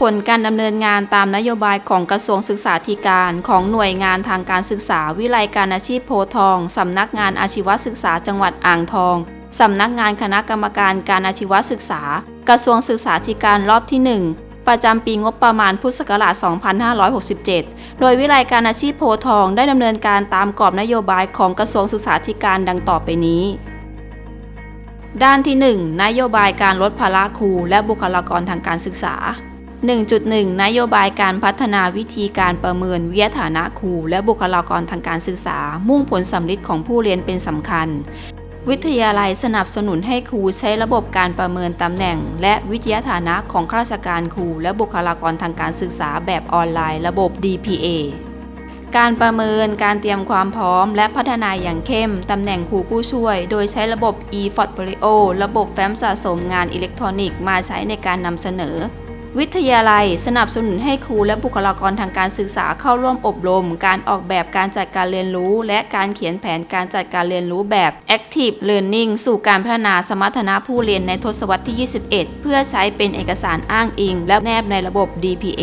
ผลการดำเนินงานตามนโยบายของกระทรวงศึกษาธิการของหน่วยงานทางการศึกษาวิไลการอาชีพโพทองสำนักงานอาชีวศึกษาจังหวัดอ่างทองสำนักงานคณะกรรมการการอาชีวศึกษา กระทรวงศึกษาธิการรอบที่ 1 ประจำปีงบประมาณพุทธศักราช 2567 โดยวิไลการอาชีพโพทองได้ดำเนินการตามกรอบนโยบายของกระทรวงศึกษาธิการดังต่อไปนี้ด้านที่ 1 นโยบายการลดภาระครูและบุคลากรทางการศึกษา 1.1 นโยบายการพัฒนาวิธีการประเมินวิทยฐานะครูและบุคลากรทางการศึกษา มุ่งผลสำลิดของผู้เรียนเป็นสำคัญ วิทยาลัยสนับสนุนให้ครูใช้ระบบการประเมินตำแหน่ง และวิทยาฐานะของข้าราชการครูและบุคลากรทางการศึกษาแบบออนไลน์ระบบ DPA การประเมินการเตรียมความพร้อม และพัฒนาอย่างเข้ม ตำแหน่งครูผู้ช่วย โดยใช้ระบบ e-portfolio ระบบแฟ้มสะสมงานอิเล็กทรอนิกส์มาใช้ในการนำเสนอ วิทยาลัยสนับสนุนให้ครูและบุคลากรทางการศึกษาเข้าร่วมอบรม การออกแบบการจัดการเรียนรู้ และการเขียนแผนการจัดการเรียนรู้แบบ Active Learning สู่การพัฒนาสมรรถนะผู้เรียนในทศวรรษที่ 21 เพื่อใช้เป็นเอกสารอ้างอิง และแนบในระบบ DPA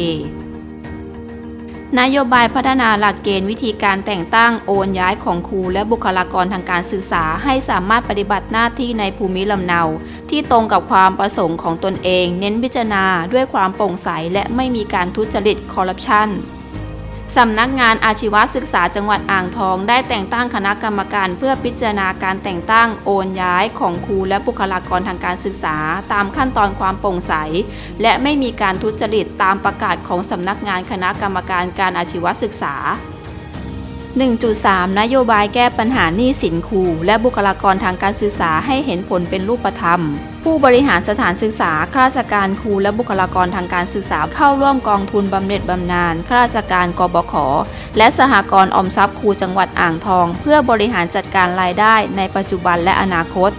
นโยบายพัฒนาหลักเกณฑ์วิธีการแต่งตั้งโอนย้ายของครูและบุคลากรทางการศึกษาให้สามารถปฏิบัติหน้าที่ในภูมิลำเนา ที่ตรงกับความประสงค์ของตนเอง เน้นพิจารณาด้วยความโปร่งใสและไม่มีการทุจริตคอร์รัปชัน สำนักงานอาชีวศึกษาจังหวัดอ่างทอง ได้แต่งตั้งคณะกรรมการเพื่อพิจารณาการแต่งตั้งโอนย้ายของครูและบุคลากรทางการศึกษา ตามขั้นตอนความโปร่งใส และไม่มีการทุจริตตามประกาศของสำนักงานคณะกรรมการการอาชีวศึกษา 1.3 นโยบายแก้ปัญหาหนี้สินครู และบุคลากรทางการศึกษาให้เห็นผลเป็นรูปธรรม ผู้บริหารสถานศึกษาข้าราชการครูและบุคลากรทางการศึกษาเข้าร่วมกองทุนบำเหน็จบำนาญข้าราชการกบข และสหกรณ์อมทรัพย์ครูจังหวัดอ่างทอง เพื่อบริหารจัดการรายได้ในปัจจุบันและอนาคต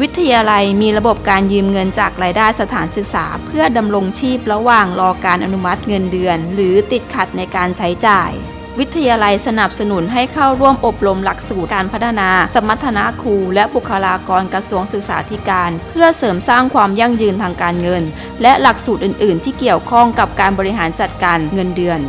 วิทยาลัยมีระบบการยืมเงินจากรายได้สถานศึกษา เพื่อดำรงชีพระหว่างรอการอนุมัติเงินเดือน หรือติดขัดในการใช้จ่าย วิทยาลัยสนับสนุนให้เข้าร่วมอบรมหลักสูตรการพัฒนา สมรรถนะครู และบุคลากรกระทรวงศึกษาธิการ เพื่อเสริมสร้างความยั่งยืนทางการเงิน และหลักสูตรอื่น ๆ ที่เกี่ยวข้องกับการบริหารจัดการเงินเดือน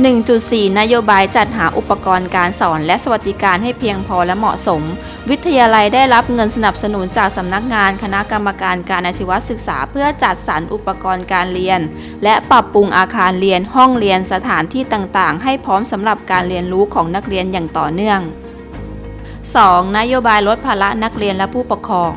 1.4 นโยบายจัดหาอุปกรณ์การสอนและสวัสดิการให้เพียงพอและเหมาะสม วิทยาลัยได้รับเงินสนับสนุนจากสำนักงานคณะกรรมการการอาชีวศึกษา เพื่อจัดสรรอุปกรณ์การเรียน และปรับปรุงอาคารเรียนห้องเรียนสถานที่ต่างๆ ให้พร้อมสำหรับการเรียนรู้ของนักเรียนอย่างต่อเนื่อง 2. นโยบายลดภาระนักเรียนและผู้ปกครอง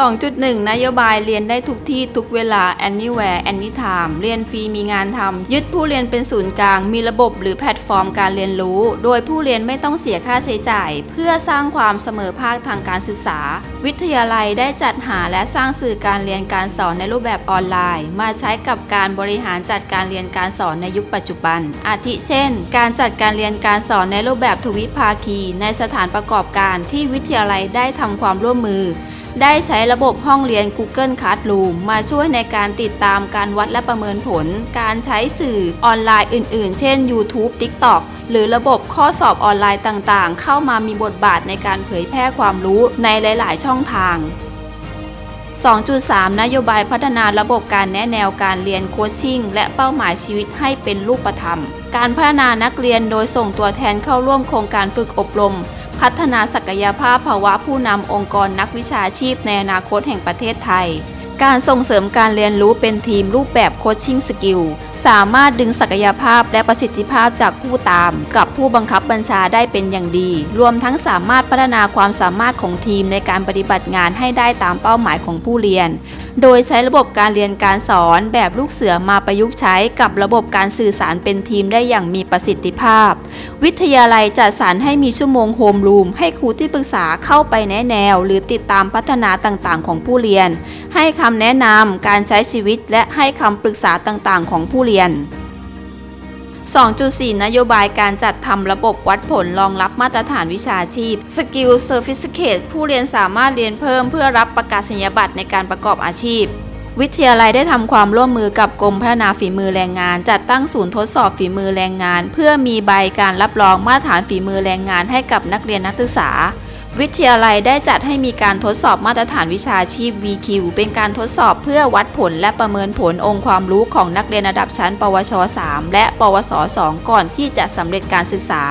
2.1 นโยบายเรียนได้ทุกที่ทุกเวลา anywhere anytime เรียนฟรีมีงานทำ ยึดผู้เรียนเป็นศูนย์กลาง มีระบบหรือแพลตฟอร์มการเรียนรู้ โดยผู้เรียนไม่ต้องเสียค่าใช้จ่าย เพื่อสร้างความเสมอภาคทางการศึกษา วิทยาลัยได้จัดหาและสร้างสื่อการเรียนการสอนในรูปแบบออนไลน์ มาใช้กับการบริหารจัดการเรียนการสอนในยุคปัจจุบัน อาทิเช่น การจัดการเรียนการสอนในรูปแบบทวิภาคี ในสถานประกอบการที่วิทยาลัยได้ทำความร่วมมือ ได้ใช้ระบบห้องเรียน Google Classroom มาช่วยในการติดตามการวัดและประเมินผล การใช้สื่อออนไลน์อื่น ๆ เช่น YouTube TikTok หรือระบบข้อสอบออนไลน์ต่าง ๆ เข้ามามีบทบาทในการเผยแพร่ความรู้ในหลาย ๆ ช่องทาง 2.3 นโยบายพัฒนาระบบการแนะแนวการเรียนโคชชิ่งและเป้าหมายชีวิตให้เป็นรูปธรรม การพัฒนานักเรียนโดยส่งตัวแทนเข้าร่วมโครงการฝึกอบรม พัฒนาศักยภาพภาวะผู้นำองค์กรนักวิชาชีพในอนาคตแห่งประเทศไทย การส่งเสริมการเรียนรู้เป็นทีมรูปแบบโคชชิ่งสกิลสามารถดึงศักยภาพและประสิทธิภาพจากผู้ตาม กับผู้บังคับบัญชาได้เป็นอย่างดี รวมทั้งสามารถพัฒนาความสามารถของทีมในการปฏิบัติงานให้ได้ตามเป้าหมายของผู้เรียน โดยใช้ระบบการเรียนการสอนแบบลูกเสือมาประยุกต์ใช้กับระบบการสื่อสารเป็นทีมได้อย่างมีประสิทธิภาพ วิทยาลัยจัดสรรให้มีชั่วโมงโฮมรูมให้ครูที่ปรึกษาเข้าไปแนะแนว หรือติดตามพัฒนาต่างๆ ของผู้เรียน ให้คำแนะนำการใช้ชีวิตและให้คำปรึกษาต่างๆ ของผู้เรียน 2.4 นโยบายการจัดทำระบบวัดผลรองรับมาตรฐานวิชาชีพ Skill Certificate ผู้เรียนสามารถเรียนเพิ่มเพื่อรับประกาศนียบัตรในการประกอบอาชีพ วิทยาลัยได้ทำความร่วมมือกับกรมพัฒนาฝีมือแรงงาน จัดตั้งศูนย์ทดสอบฝีมือแรงงาน เพื่อมีใบการรับรองมาตรฐานฝีมือแรงงานให้กับนักเรียนนักศึกษา วิทยาลัยได้จัดให้มีการทดสอบมาตรฐานวิชาชีพ VQ เป็นการทดสอบเพื่อวัดผลและประเมินผลองค์ความรู้ของนักเรียนระดับชั้น ปวช 3 และปวส 2 ก่อนที่จะสำเร็จการศึกษา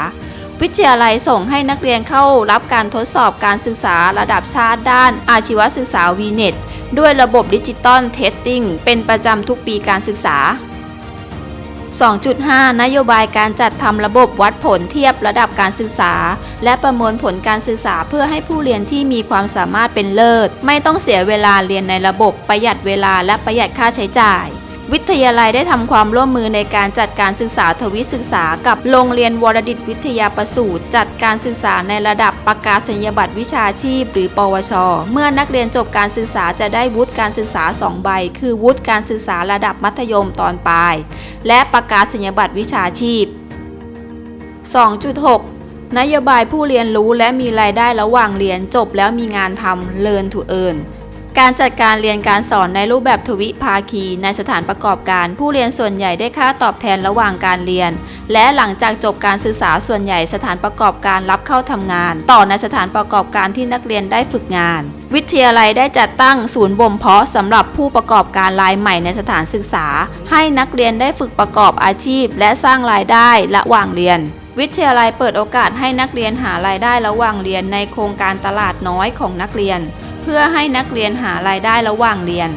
วิทยาลัยส่งให้นักเรียนเข้ารับการทดสอบการศึกษาระดับชาติด้านอาชีวศึกษา VNet ด้วยระบบดิจิตอลเทสติ้งเป็นประจำทุกปีการศึกษา 2.5 นโยบายการจัดทำระบบวัดผลเทียบระดับการศึกษา และประเมินผลการศึกษาเพื่อให้ผู้เรียนที่มีความสามารถเป็นเลิศ ไม่ต้องเสียเวลาเรียนในระบบประหยัดเวลาและประหยัดค่าใช้จ่าย วิทยาลัยได้ทำความร่วมมือในการจัดการศึกษาทวิศึกษากับโรงเรียนวรดิตวิทยาประสูติจัดการศึกษาในระดับประกาศนียบัตรวิชาชีพ หรือ ปวช เมื่อนักเรียนจบการศึกษาจะได้วุฒิการศึกษา 2 ใบ คือวุฒิการศึกษาระดับมัธยมตอนปลาย และประกาศนียบัตรวิชาชีพ 2.6นโยบายผู้เรียนรู้และมีรายได้ระหว่างเรียนจบแล้วมีงานทำ Learn to Earn การจัดการเรียนการสอนในรูปแบบทวิภาคี ในสถานประกอบการ ผู้เรียนส่วนใหญ่ได้ค่าตอบแทนระหว่างการเรียน และหลังจากจบการศึกษาส่วนใหญ่สถานประกอบการรับเข้าทำงาน ต่อในสถานประกอบการที่นักเรียนได้ฝึกงาน วิทยาลัยได้จัดตั้งศูนย์บ่มเพาะสำหรับผู้ประกอบการรายใหม่ในสถานศึกษา ให้นักเรียนได้ฝึกประกอบอาชีพ และสร้างรายได้ระหว่างเรียนวิทยาลัยเปิดโอกาสให้นักเรียนหารายได้ระหว่างเรียนในโครงการตลาดน้อยของนักเรียน เพื่อให้นักเรียนหารายได้ระหว่างเรียน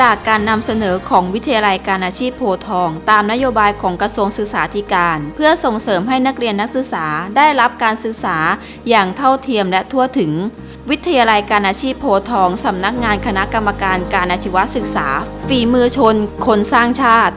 จากการนำเสนอของวิทยาลัยการอาชีพโพทอง ตามนโยบายของกระทรวงศึกษาธิการ เพื่อส่งเสริมให้นักเรียนนักศึกษาได้รับการศึกษาอย่างเท่าเทียมและทั่วถึง วิทยาลัยการอาชีพโพทองสำนักงานคณะกรรมการการอาชีวศึกษา ฝีมือชน คนสร้างชาติ